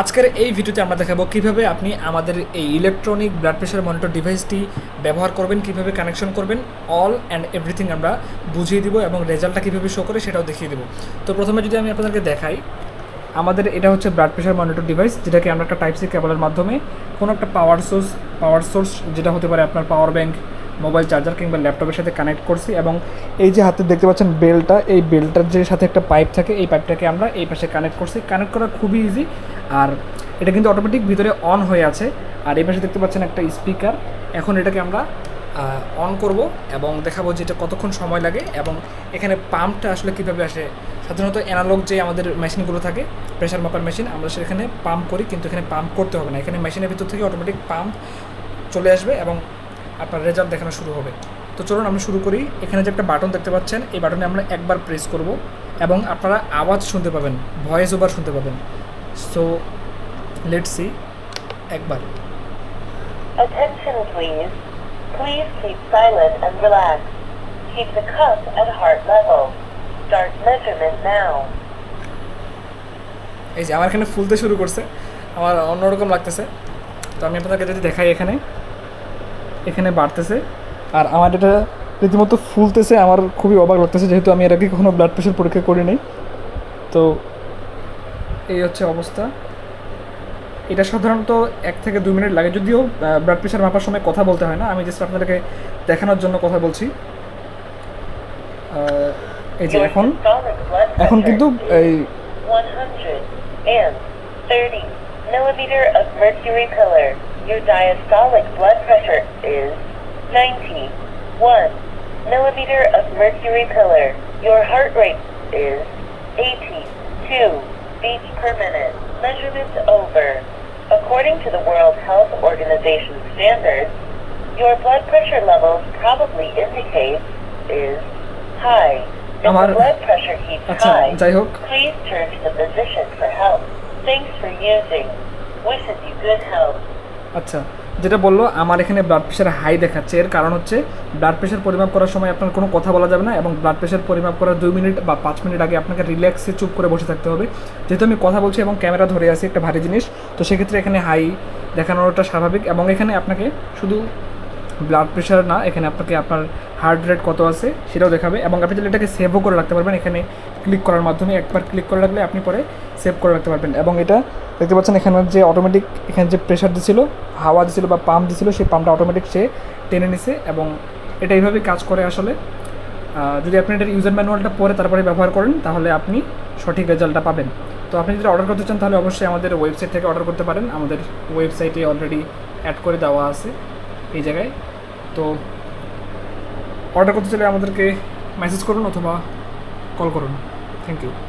আজকের এই ভিডিওতে আমরা দেখাবো কীভাবে আপনি আমাদের এই ইলেকট্রনিক ব্লাড প্রেশার মনিটর ডিভাইসটি ব্যবহার করবেন, কীভাবে কানেকশন করবেন অল অ্যান্ড এভরিথিং আমরা বুঝিয়ে দিব এবং রেজাল্টটা কীভাবে শো করে সেটাও দেখিয়ে দেবো। তো প্রথমে যদি আমি আপনাদেরকে দেখাই, আমাদের এটা হচ্ছে ব্লাড প্রেশার মনিটর ডিভাইস যেটাকে আমরা একটা টাইপ সি কেবলের মাধ্যমে কোনো একটা পাওয়ার সোর্স পাওয়ার সোর্স যেটা হতে পারে আপনার পাওয়ার ব্যাঙ্ক মোবাইল চার্জার কিংবা ল্যাপটপের সাথে কানেক্ট করছি এবং এই যে হাতে দেখতে পাচ্ছেন বেলটা এই বেলটার যে সাথে একটা পাইপ থাকে, এই পাইপটাকে আমরা এই পাশে কানেক্ট করছি। কানেক্ট করা খুবই ইজি আর এটা কিন্তু অটোমেটিক ভিতরে অন হয়ে আছে। আর এই পাশে দেখতে পাচ্ছেন একটা স্পিকার এখন এটাকে আমরা অন করব এবং দেখাবো যে এটা কতক্ষণ সময় লাগে এবং এখানে পাম্পটা আসলে কীভাবে আসে। সাধারণত অ্যানালগ যে আমাদের মেশিনগুলো থাকে প্রেশার মাপার মেশিন আমরা সেখানে পাম্প করি কিন্তু এখানে পাম্প করতে হবে না। এখানে মেশিনের ভিতর থেকে অটোমেটিক পাম্প চলে আসবে এবং আপনার রেজাল্ট দেখানো শুরু হবে। তো চলুন আমরা শুরু করি। এখানে যে একটা বাটন দেখতে পাচ্ছেন, এই বাটনে আমরা একবার প্রেস করব এবং আপনারা আওয়াজ শুনতে পাবেন ভয়েস ওভার শুনতে পাবেন। সো লেট সি একবার Attention please. Please keep silent and relax. Keep the cuff at heart level. Start measurement now. এই যে আমার এখানে ফুলতে শুরু করছে আমার অন্যরকম লাগতেছে তো আমি আপনাদেরকে যদি দেখাই এখানে এখানে বাড়তেছে আর আমার এটা রীতিমতো ফুলতেছে আমার খুবই অবাক লাগতেছে যেহেতু আমি এর আগে কখনো ব্লাড প্রেশার পরীক্ষা করিনি তো এই হচ্ছে অবস্থা। এটা সাধারণত এক থেকে দুই মিনিট লাগে, যদিও ব্লাড প্রেশার মাপার সময় কথা বলতে হয় না। আমি জাস্ট আপনাদেরকে দেখানোর জন্য কথা বলছি। এই যে এখন এখন কিন্তু এই millimeter of mercury pillar your heart rate is 82 beats per minute. Measurement over. According to the World Health Organization standards, your blood pressure levels probably indicate is high. If আমার- the blood pressure keeps আচ্ছা high, যাই হোক Please turn to the physician for help. Thanks for using. Wishes you good health. আচ্ছা যেটা বলল, আমার এখানে blood pressure high দেখাচ্ছে। এর কারণ হচ্ছে ব্লাড প্রেশার পরিমাপ করার সময় আপনার কোনো কথা বলা যাবে না এবং ব্লাড প্রেশার পরিমাপ করার দুই মিনিট বা পাঁচ মিনিট আগে আপনাকে রিল্যাক্সে চুপ করে বসে থাকতে হবে। যেহেতু আমি কথা বলছি এবং ক্যামেরা ধরে আছি, একটা ভারী জিনিস, তো সেক্ষেত্রে এখানে হাই দেখানোটা স্বাভাবিক এবং এখানে আপনাকে শুধু ব্লাড প্রেশার না, এখানে আপনাকে আপনার হার্ট রেট কত আছে সেটাও দেখাবে এবং আপনি চাইলে এটাকে সেভও করে রাখতে পারবেন। এখানে ক্লিক করার মাধ্যমে একবার ক্লিক করে রাখলে আপনি পরে সেভ করে রাখতে পারবেন। এবং এটা দেখতে পাচ্ছেন এখানে যে অটোমেটিক এখানে যে প্রেশার দিছিল, হাওয়া দিছিল বা পাম্প দিছিল, সেই পাম্পটা অটোমেটিক সে টেনে নিছে এবং এটা এইভাবেই কাজ করে আসলে। যদি আপনি এটার ইউজার ম্যানুয়ালটা পরে তারপরে ব্যবহার করেন, তাহলে আপনি সঠিক রেজাল্টটা পাবেন। তো আপনি যদি অর্ডার করতে চান, তাহলে অবশ্যই আমাদের ওয়েবসাইট থেকে অর্ডার করতে পারেন। আমাদের ওয়েবসাইটে অলরেডি অ্যাড করে দেওয়া আছে এই জায়গায়। তো অর্ডার করতে চাইলে আমাদেরকে মেসেজ করুন অথবা কল করুন। Thank you